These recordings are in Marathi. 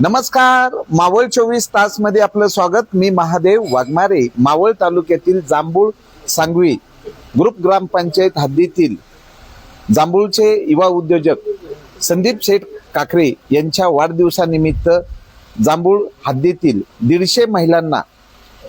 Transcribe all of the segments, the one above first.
नमस्कार. मावळ चोवीस तासमध्ये आपलं स्वागत. मी महादेव वाघमारे मावळ तालुक्यातील जांभूळ सांगवी ग्रुप ग्रामपंचायत हद्दीतील जांभूळचे युवा उद्योजक संदीप शेठ काकरे यांच्या वाढदिवसानिमित्त जांभूळ हद्दीतील दीडशे महिलांना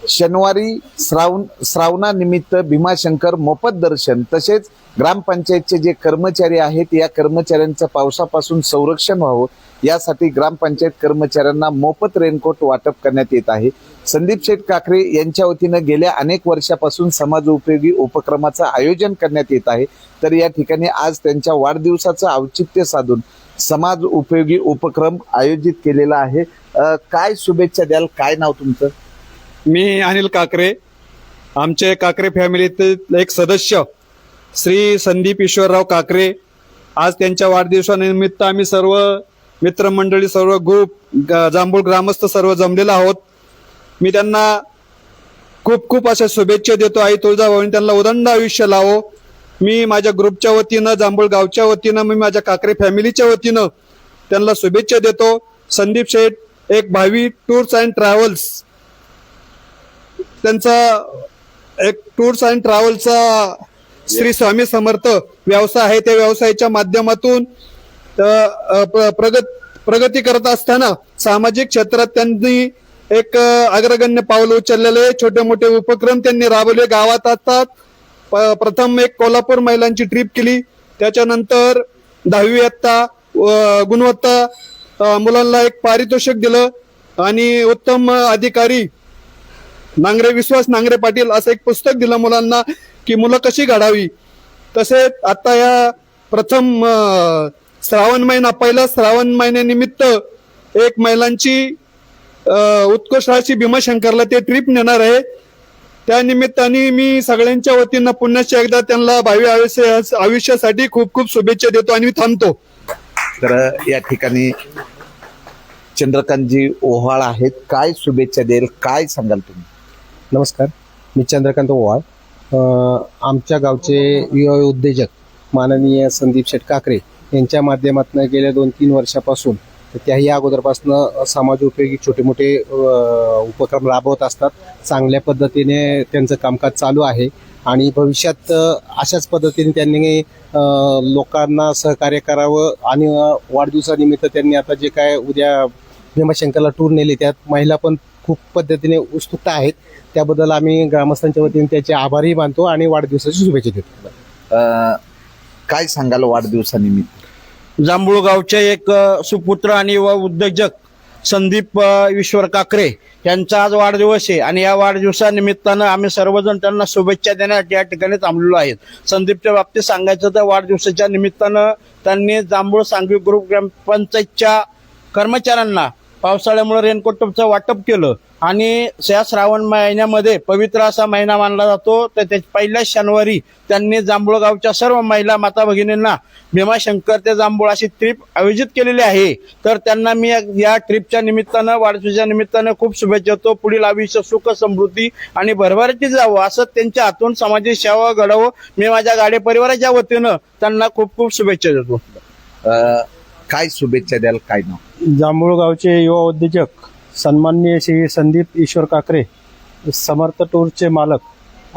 शनिवारी श्रावण श्रावणानिमित्त भीमाशंकर मोफत दर्शन तसेच ग्रामपंचायतचे जे कर्मचारी आहेत या कर्मचाऱ्यांचं पावसापासून संरक्षण व्हावं यासाठी ग्रामपंचायत कर्मचाऱ्यांना मोफत रेनकोट वाटप करण्यात येत आहे. संदीप शेठ काकरे यांच्या वतीनं गेल्या अनेक वर्षापासून समाज उपयोगी उपक्रमाचं आयोजन करण्यात येत आहे. तर या ठिकाणी आज त्यांच्या वाढदिवसाचं औचित्य साधून समाज उपयोगी उपक्रम आयोजित केलेला आहे. काय शुभेच्छा द्याल? काय नाव तुमचं? मी अनिल काकरे आमचे काकरे फॅमिलीतील एक सदस्य श्री संदीप ईश्वरराव काकरे. आज त्यांच्या वाढदिवसानिमित्त आम्ही सर्व मित्रमंडळी सर्व ग्रुप ग- जांभूळ ग्रामस्थ सर्व जमलेलो आहोत. मी त्यांना खूप खूप अशा शुभेच्छा देतो. आई तुळजाभवानी त्यांना उदंड आयुष्य लावो. मी माझ्या ग्रुपच्या वतीनं जांभूळ गावच्या वतीनं मी माझ्या काकरे फॅमिलीच्या वतीनं त्यांना शुभेच्छा देतो. संदीप शेठ एक भावी टूर्स अँड ट्रॅव्हल्स त्यांचा एक टूर्स अँड ट्रॅव्हलचा श्री स्वामी समर्थ व्यवसाय आहे त्या व्यवसायाच्या माध्यमातून प्रगत प्रगती करत असताना सामाजिक क्षेत्रात त्यांनी एक अग्रगण्य पाऊल उचललेले छोटे मोठे उपक्रम त्यांनी राबवले. गावात असतात प्रथम एक कोल्हापूर महिलांची ट्रिप केली. त्याच्यानंतर दहावी इयत्ता गुणवत्ता मुलांना एक पारितोषिक दिलं. आणि उत्तम अधिकारी नांगरे विश्वास नांगरे पाटील असं एक पुस्तक दिलं मुलांना की मुलं कशी घडावी. तसेच आता या प्रथम श्रावण महिना पहिला श्रावण महिन्यानिमित्त एक महिलांची अं, उत्कृष्ट अशी भीमाशंकरला ते ट्रिप नेणार आहे. त्या निमित्ताने मी सगळ्यांच्या वतीनं पुण्याच्या एकदा त्यांना भावी आयुष्य आयुष्यासाठी खूप खूप शुभेच्छा देतो आणि मी थांबतो. तर या ठिकाणी चंद्रकांतजी ओहाळ आहेत. काय शुभेच्छा देईल काय सांगाल तुम्ही? नमस्कार. मी चंद्रकांत ओवाळ. आमच्या गावचे युवा उद्योजक माननीय संदीप शेठ काकरे यांच्या माध्यमातून गेल्या दोन तीन वर्षापासून तर त्याही अगोदरपासून समाज उपयोगी छोटे मोठे उपक्रम राबवत असतात. चांगल्या पद्धतीने त्यांचं कामकाज चालू आहे आणि भविष्यात अशाच पद्धतीने त्यांनी लोकांना सहकार्य करावं आणि वाढदिवसानिमित्त त्यांनी आता जे काय उद्या भीमाशंकरला टूर नेले त्यात महिला पण खूप पद्धतीने उत्सुकता आहेत. त्याबद्दल आम्ही ग्रामस्थांच्या वतीने त्याचे आभारही मानतो आणि वाढदिवसाची शुभेच्छा देतो. काय सांगाल वाढदिवसानिमित्त? जांभूळ गावचे एक सुपुत्र आणि युवा उद्योजक संदीप ईश्वर काकरे यांचा आज वाढदिवस आहे आणि या वाढदिवसानिमित्तानं आम्ही सर्वजण त्यांना शुभेच्छा देण्यासाठी या ठिकाणी थांबलेलो आहेत. संदीपच्या बाबतीत सांगायचं तर वाढदिवसाच्या निमित्तानं त्यांनी जांभूळ सांगवी ग्रुप ग्रामपंचायतच्या कर्मचाऱ्यांना पावसाळ्यामुळे रेनकोटचं वाटप केलं. आणि या श्रावण महिन्यामध्ये पवित्र असा महिना मानला जातो. तर त्या पहिल्या शनिवारी त्यांनी जांभूळ गावच्या सर्व महिला माता भगिनींना भीमाशंकर ते जांभूळ अशी ट्रीप आयोजित केलेली आहे. तर त्यांना मी या- ट्रीपच्या ट्रिपच्या निमित्तानं वाढदिवसाच्या निमित्तानं खूप शुभेच्छा देतो. पुढील आयुष्य सुख समृद्धी आणि भरभराटी जावं असं त्यांच्या हातून समाजाची सेवा घडावं मी माझ्या गाडी परिवाराच्या वतीनं त्यांना खूप खूप शुभेच्छा देतो. काय शुभेच्छा द्याल काय नाव? जांभूळ गावचे युवा उद्योजक सन्माननीय श्री संदीप ईश्वर काकरे समर्थ टूरचे मालक.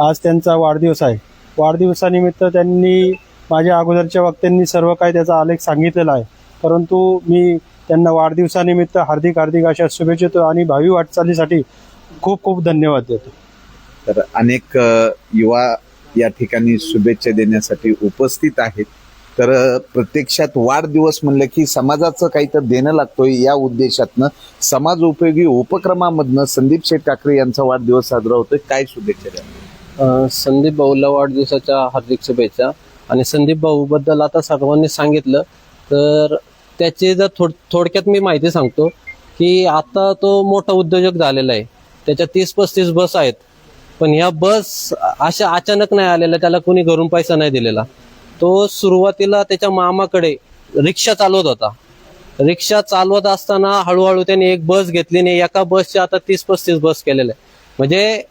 आज त्यांचा वाढदिवस आहे. वाढदिवसानिमित्त त्यांनी माझ्या अगोदरच्या वक्त्यांनी सर्व काही त्याचा आलेख सांगितलेला आहे. परंतु मी त्यांना वाढदिवसानिमित्त हार्दिक हार्दिक अशा शुभेच्छा देतो आणि भावी वाटचालीसाठी खूप खूप धन्यवाद देतो. तर अनेक युवा या ठिकाणी शुभेच्छा देण्यासाठी उपस्थित आहेत. तर प्रत्यक्षात वाढदिवस म्हणलं की समाजाचं काही तर देणं लागतोय या उद्देशातनं समाज उपयोगी उपक्रमामधनं संदीप शेठ ठाकरे यांचा वाढदिवस साजरा होतोय. काय शुभेच्छा द्या? संदीप भाऊला वाढदिवसाच्या हार्दिक शुभेच्छा. आणि संदीप भाऊ बद्दल आता सर्वांनी सांगितलं. तर त्याची जर थोड थोडक्यात मी माहिती सांगतो की आता तो मोठा उद्योजक झालेला आहे. त्याच्या तीस पस्तीस बस आहेत. पण ह्या बस अशा अचानक नाही आलेल्या त्याला कोणी घरून पैसा नाही दिलेला. तो सुरुवातीला त्याच्या मामाकडे रिक्षा चालवत होता. रिक्षा चालवत असताना हळूहळू त्याने एक बस घेतली नाही एका बसच्या आता तीस पस्तीस बस केलेले आहे म्हणजे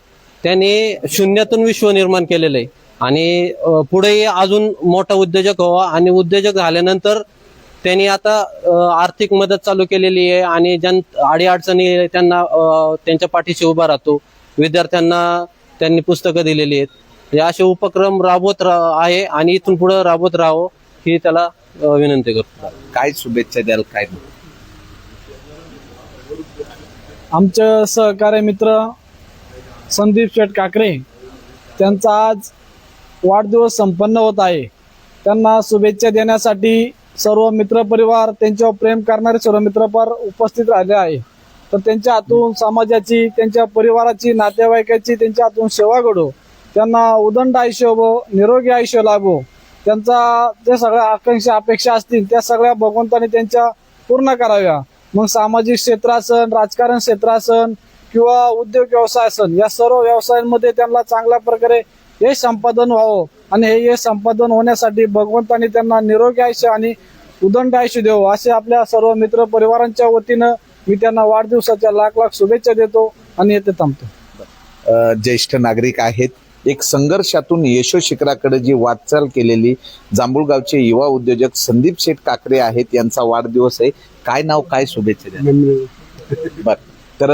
त्याने शून्यातून विश्व निर्माण केलेलं आहे. आणि पुढेही अजून मोठा उद्योजक व्हावा आणि उद्योजक झाल्यानंतर त्यांनी आता आर्थिक मदत चालू केलेली आहे आणि ज्यां अडीअडचणी त्यांना त्यांच्या पाठीशी उभा राहतो. विद्यार्थ्यांना त्यांनी पुस्तकं दिलेली आहेत. हे असे उपक्रम राबवत रा- आहे आणि इथून पुढे राबवत राहावं ही त्याला अ, विनंती करतो. काय शुभेच्छा द्याल काय? आमचे सहकारी मित्र संदीप शेठ काकरे त्यांचा आज वाढदिवस संपन्न होत आहे. त्यांना शुभेच्छा देण्यासाठी सर्व मित्रपरिवार त्यांच्यावर प्रेम करणारे सर्व मित्रपरिवार उपस्थित राहिले आहे. तर त्यांच्या हातून समाजाची त्यांच्या परिवाराची नातेवाईकाची त्यांच्या हातून सेवा घडो. त्यांना उदंड आयुष्य व निरोगी आयुष्य लाभो त्यांचा जे सगळ्या आकांक्षा अपेक्षा असतील त्या सगळ्या भगवंताने त्यांच्या पूर्ण कराव्या. मग सामाजिक क्षेत्रासन राजकारण क्षेत्रासन किंवा उद्योग व्यवसाय असन या सर्व व्यवसायांमध्ये त्यांना चांगल्या प्रकारे हे संपादन व्हावं. आणि हे यश संपादन होण्यासाठी भगवंताने त्यांना निरोगी आयुष्य आणि उदंड आयुष्य देवो असे आपल्या सर्व मित्र परिवारांच्या वतीनं मी त्यांना वाढदिवसाच्या लाख लाख शुभेच्छा देतो आणि येथे थांबतो. ज्येष्ठ नागरिक आहेत. एक संघर्षातून यशोशिखराकडे जी वाटचाल केलेली जांभूळगावचे युवा उद्योजक संदीप शेठ काकरे आहेत यांचा वाढदिवस आहे. काय नाव काय शुभेच्छा बर. तर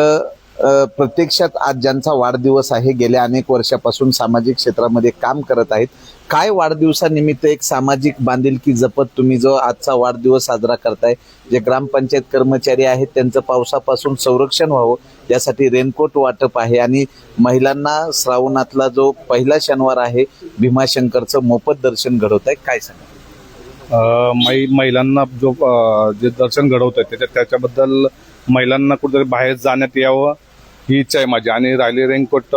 प्रत्यक्षात आज ज्यांचा वाढदिवस आहे गेल्या अनेक वर्षापासून सामाजिक क्षेत्रामध्ये काम करत आहेत. काय वाढदिवसानिमित्त एक सामाजिक बांधिलकी जपत तुम्ही जो आजचा वाढदिवस साजरा करताय? जे ग्रामपंचायत कर्मचारी आहेत त्यांचं पावसापासून संरक्षण व्हावं यासाठी रेनकोट वाटप आहे. आणि महिलांना श्रावणातला जो पहिला शनिवार आहे भीमाशंकरचं मोफत दर्शन घडवत आहे. काय सांगा मै महिलांना जो जे दर्शन घडवत आहे त्याच्या त्याच्याबद्दल महिलांना कुठेतरी बाहेर जाण्यात यावं. ही इच्छा आहे माझी. आणि राहिले रेनकोट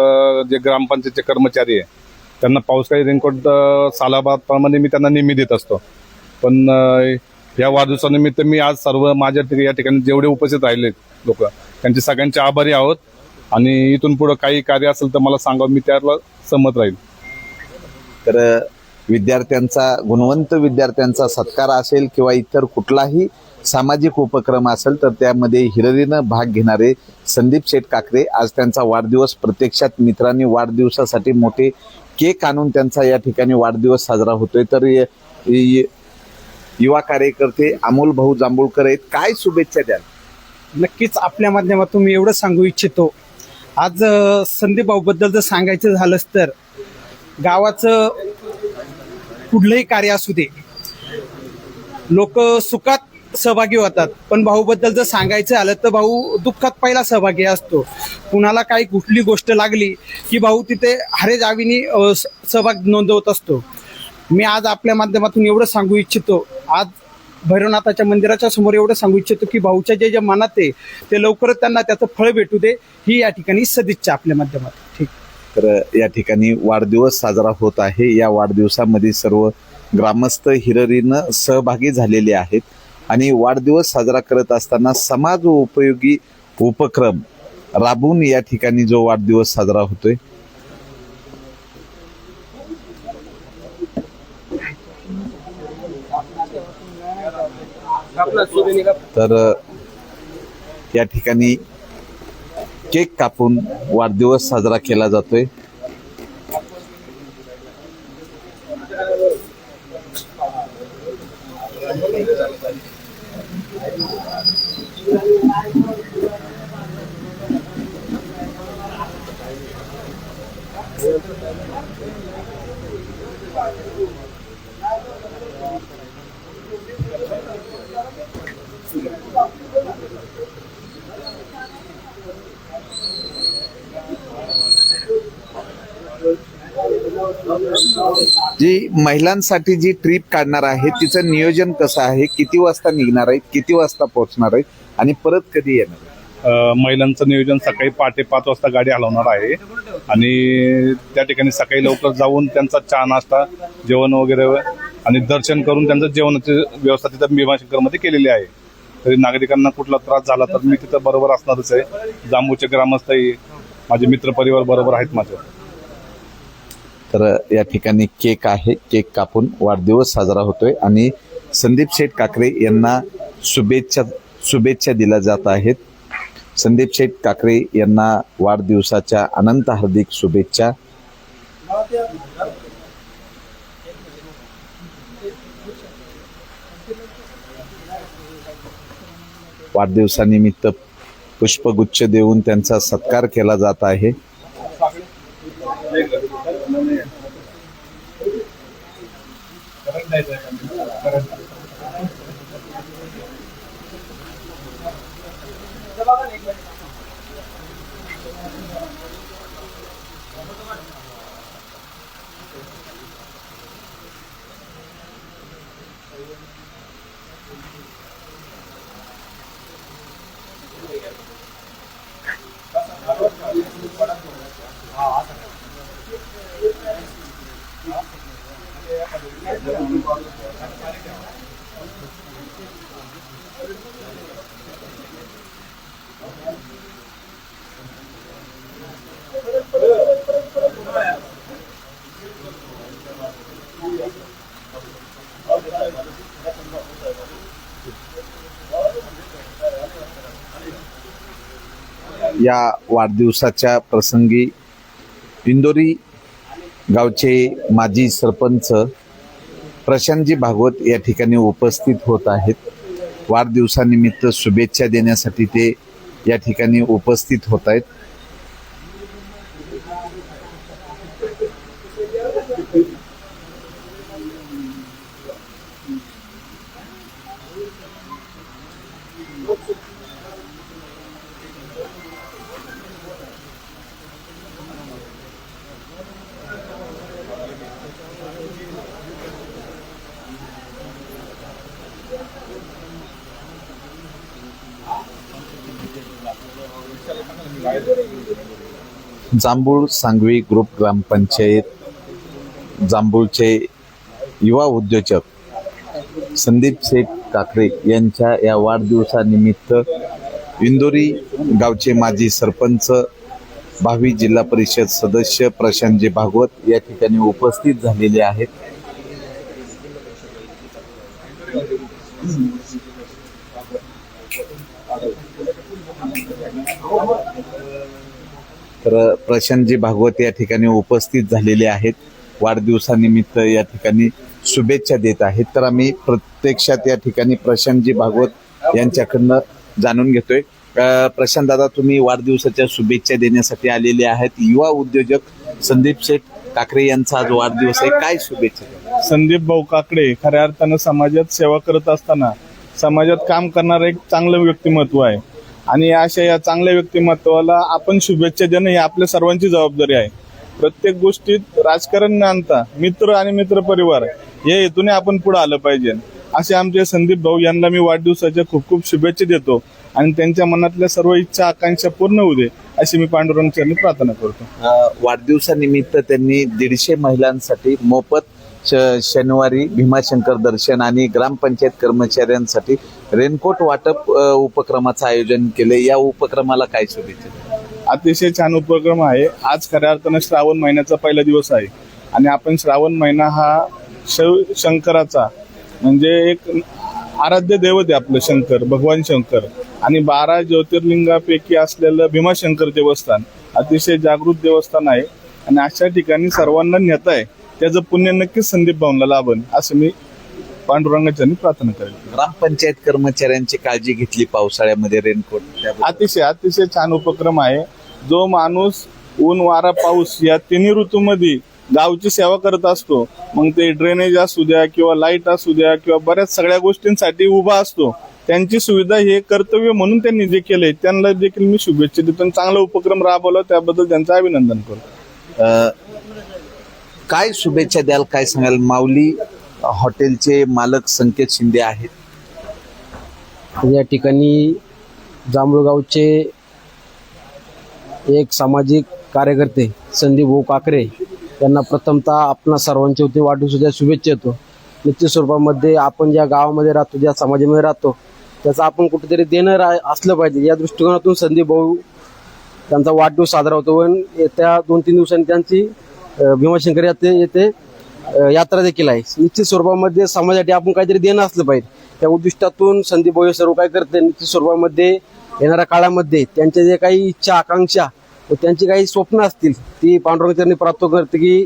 जे ग्रामपंचायतचे कर्मचारी आहे त्यांना पावसाळी रेनकोट अ, सालाबादप्रमाणे मी त्यांना नेहमी देत असतो. पण या वाढदिवसानिमित्त मी आज सर्व माझ्या या ठिकाणी जेवढे उपस्थित राहिले लोक त्यांचे सगळ्यांचे आभारी आहोत. आणि इथून पुढे काही कार्य असेल तर मला सांगा मी त्याला सहमत राहील. तर विद्यार्थ्यांचा गुणवंत विद्यार्थ्यांचा सत्कार असेल किंवा इतर कुठलाही सामाजिक उपक्रम असेल तर त्यामध्ये हिररीनं भाग घेणारे संदीप शेठ काकरे आज त्यांचा वाढदिवस प्रत्यक्षात मित्रांनी वाढदिवसासाठी मोठे केक आणून त्यांचा या ठिकाणी वाढदिवस साजरा होतोय. तर युवा कार्यकर्ते अमोल भाऊ जांभूळकर आहेत. काय शुभेच्छा द्याल? नक्कीच आपल्या माध्यमातून मी एवढं सांगू इच्छितो. आज संदीप भाऊबद्दल जर सांगायचं झालंच तर गावाचं कुठलंही कार्य असू दे लोक सुखात सहभागी होतात. पण भाऊबद्दल जर सांगायचं आलं तर भाऊ दुःखात पहिला सहभागी असतो. कुणाला काही कुठली गोष्ट लागली की भाऊ तिथे हरे जावीनी स- सहभाग नोंदवत असतो. मी आज आपल्या माध्यमातून एवढं सांगू इच्छितो. आज भैरवनाथाच्या मंदिराच्या समोर एवढं सांगू इच्छितो की भाऊच्या जे जे मनात आहे ते लवकरच त्यांना त्याचं फळ भेटू दे ही या ठिकाणी सदिच्छा आपल्या माध्यमातून. ठीक. तर या ठिकाणी वाढदिवस साजरा होत आहे. या वाढदिवसामध्ये सर्व ग्रामस्थ हिररीनं सहभागी झालेले आहेत. आणि वाढदिवस साजरा करत असताना समाज उपयोगी उपक्रम राबून या ठिकाणी जो वाढदिवस साजरा होतोय. तर या ठिकाणी केक कापून वाढदिवस साजरा केला जातोय. महिलांसाठी जी ट्रिप काढणार आहे तिचं नियोजन कसं आहे किती वाजता निघणार आहे किती वाजता पोहोचणार आहे आणि परत कधी येणार आहे? महिलांचं नियोजन सकाळी पहाटे पाच वाजता गाडी हलवणार आहे. आणि त्या ठिकाणी सकाळी लवकर जाऊन त्यांचा चहा नाश्ता जेवण वगैरे आणि दर्शन करून त्यांचं जेवणाची व्यवस्था तिथं भीमाशंकरमध्ये केलेली आहे. तरी नागरिकांना कुठला त्रास झाला तर मी तिथं बरोबर असणारच आहे. जांबूचे ग्रामस्थही माझे मित्रपरिवार बरोबर आहेत माझे. तर या ठिकाणी केक आहे. केक कापून वाढदिवस साजरा होतोय. आणि संदीप शेठ काकरे यांना शुभेच्छा शुभेच्छा दिल्या जात आहेत. संदीप शेठ काकरे यांना वाढदिवसाच्या अनंत हार्दिक शुभेच्छा. वाढदिवसानिमित्त पुष्पगुच्छ देऊन त्यांचा सत्कार केला जात आहे. Gracias. या वाढदिवसाच्या प्रसंगी इंदोरी गावचे माजी सरपंच प्रशांतजी भागवत या ठिकाणी उपस्थित होत आहेत. वाढदिवसानिमित्त शुभेच्छा देण्यासाठी ते या ठिकाणी उपस्थित होत आहेत. जांभूळ सांगवी ग्रुप ग्रामपंचायत जांभूळचे युवा उद्योजक संदीप शेठ काकरे यांच्या या वाढदिवसानिमित्त इंदोरी गावचे माजी सरपंच भावी जिल्हा परिषद सदस्य प्रशांतजी भागवत या ठिकाणी उपस्थित झालेले आहेत. तर प्रशांतजी भागवत या ठिकाणी उपस्थित झालेले आहेत. वाढदिवसानिमित्त या ठिकाणी शुभेच्छा देत आहेत. तर आम्ही प्रत्यक्षात या ठिकाणी प्रशांतजी भागवत यांच्याकडनं जाणून घेतोय. प्रशांत दादा तुम्ही वाढदिवसाच्या शुभेच्छा देण्यासाठी आलेले आहेत. युवा उद्योजक संदीप शेठ काकडे यांचा आज वाढदिवस आहे. काय शुभेच्छा संदीप भाऊ काकडे खऱ्या अर्थानं समाजात सेवा करत असताना समाजात काम करणारं एक चांगलं व्यक्तिमत्व आहे. आणि अशा या चांगल्या व्यक्तिमत्वाला आपण शुभेच्छा देणं ही आपल्या सर्वांची जबाबदारी आहे. प्रत्येक गोष्टीत राजकारण न आणता मित्र आणि मित्र परिवार या हेतूने आपण पुढे आलं पाहिजे. असे आमचे संदीप भाऊ यांना मी वाढदिवसाच्या खूप खूप शुभेच्छा देतो आणि त्यांच्या मनातल्या सर्व इच्छा आकांक्षा पूर्ण होऊ दे अशी मी पांडुरंग चरणी प्रार्थना करतो. वाढदिवसानिमित्त त्यांनी दीडशे महिलांसाठी मोफत श- शनिवारी भीमाशंकर दर्शन आणि ग्रामपंचायत कर्मचाऱ्यांसाठी रेनकोट वाटप उपक्रमाचं आयोजन केले या उपक्रमाला काय शुभेच्छा? अतिशय छान उपक्रम आहे. आज खऱ्या अर्थानं श्रावण महिन्याचा पहिला दिवस आहे. आणि आपण श्रावण महिना हा शिव शंकराचा म्हणजे एक आराध्य दैवत आहे आपलं शंकर भगवान शंकर. आणि बारा ज्योतिर्लिंगापैकी असलेलं भीमाशंकर देवस्थान अतिशय जागृत देवस्थान आहे. आणि अशा ठिकाणी सर्वांना नेत आहे. त्याचं पुण्य नक्कीच संदीप भाऊंना लाभन असं मी पांडुरंगाच्या प्रार्थना करेल ग्रामपंचायत कर्मचाऱ्यांची काळजी घेतली पावसाळ्यामध्ये रेनकोट? त्याबद्दल. अतिशय अतिशय छान उपक्रम आहे. जो माणूस ऊन वारा पाऊस या तिन्ही ऋतूमध्ये गावची सेवा करत असतो. मग ते ड्रेनेज असू द्या किंवा लाइट असू द्या किंवा बऱ्याच सगळ्या गोष्टींसाठी उभा असतो. त्यांची सुविधा हे कर्तव्य म्हणून त्यांनी जे केलंय त्यांना देखील मी शुभेच्छा देतो आणि चांगला उपक्रम राबवला. त्याबद्दल त्यांचं अभिनंदन करतो. अं, काय शुभेच्छा द्याल काय सांगाल? माऊली हॉटेलचे मालक संकेत शिंदे आहेत. या ठिकाणी जांभूळगावचे एक सामाजिक कार्यकर्ते संदीप भाऊ काकरे यांना प्रथमतः आपणा सर्वांच्या वतीने वाढदिवसाच्या शुभेच्छा येतो निश्चित स्वरूपामध्ये आपण ज्या गावामध्ये राहतो ज्या समाजामध्ये राहतो त्याचं आपण कुठेतरी देणं रा असलं पाहिजे. या दृष्टिकोनातून संदीप भाऊ त्यांचा वाढदिवस साजरा होतो. पण येत्या दोन तीन दिवसांनी त्यांची भीमाशंकर येथे यात्रा देखील आहे. निश्चित स्वरूपामध्ये समाजासाठी आपण काहीतरी देणं असलं पाहिजे. त्या उद्दिष्टातून संदीप भाऊ सर्व काय करते निश्चित स्वरूपामध्ये येणाऱ्या काळामध्ये त्यांच्या जे काही इच्छा आकांक्षा व त्यांची काही स्वप्न असतील ती पांडुरंगाचरणी प्राप्त करते की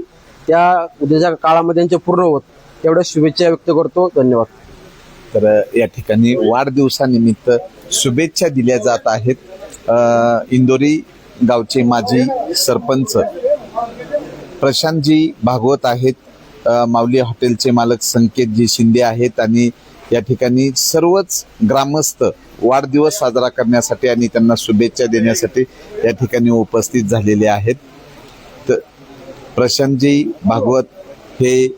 त्या उद्याच्या काळामध्ये त्यांच्या पूर्ण होत. तेवढ्या शुभेच्छा व्यक्त करतो. धन्यवाद. तर या ठिकाणी वाढदिवसानिमित्त शुभेच्छा दिल्या जात आहेत. इंदोरी गावचे माजी सरपंच प्रशांतजी भागवत आहेत. माऊली हॉटेलचे मालक संकेतजी शिंदे आहेत आणि या ठिकाणी सर्वच ग्रामस्थ वाढदिवस साजरा करण्यासाठी आणि त्यांना शुभेच्छा देण्यासाठी या ठिकाणी उपस्थित झालेले आहेत. तर प्रशांतजी भागवत हे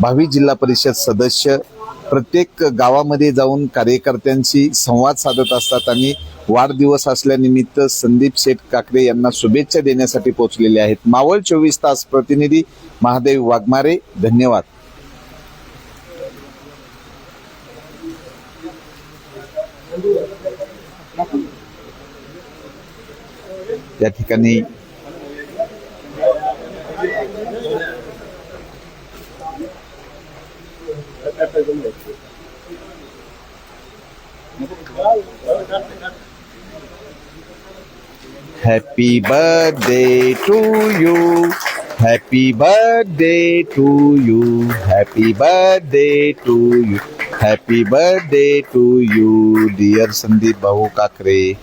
भावी जिल्हा परिषद सदस्य. प्रत्येक गावामध्ये जाऊन कार्यकर्त्यांशी संवाद साधत असतात आणि वाढदिवस असल्यानिमित्त संदीप शेठ काकडे यांना शुभेच्छा देण्यासाठी पोहोचलेले आहेत. मावळ चोवीस तास प्रतिनिधी महादेव वाघमारे धन्यवाद या ठिकाणी Happy birthday to you. Happy birthday to you. Happy birthday to you. Happy birthday to you, dear Sandeep Bahu Kakre.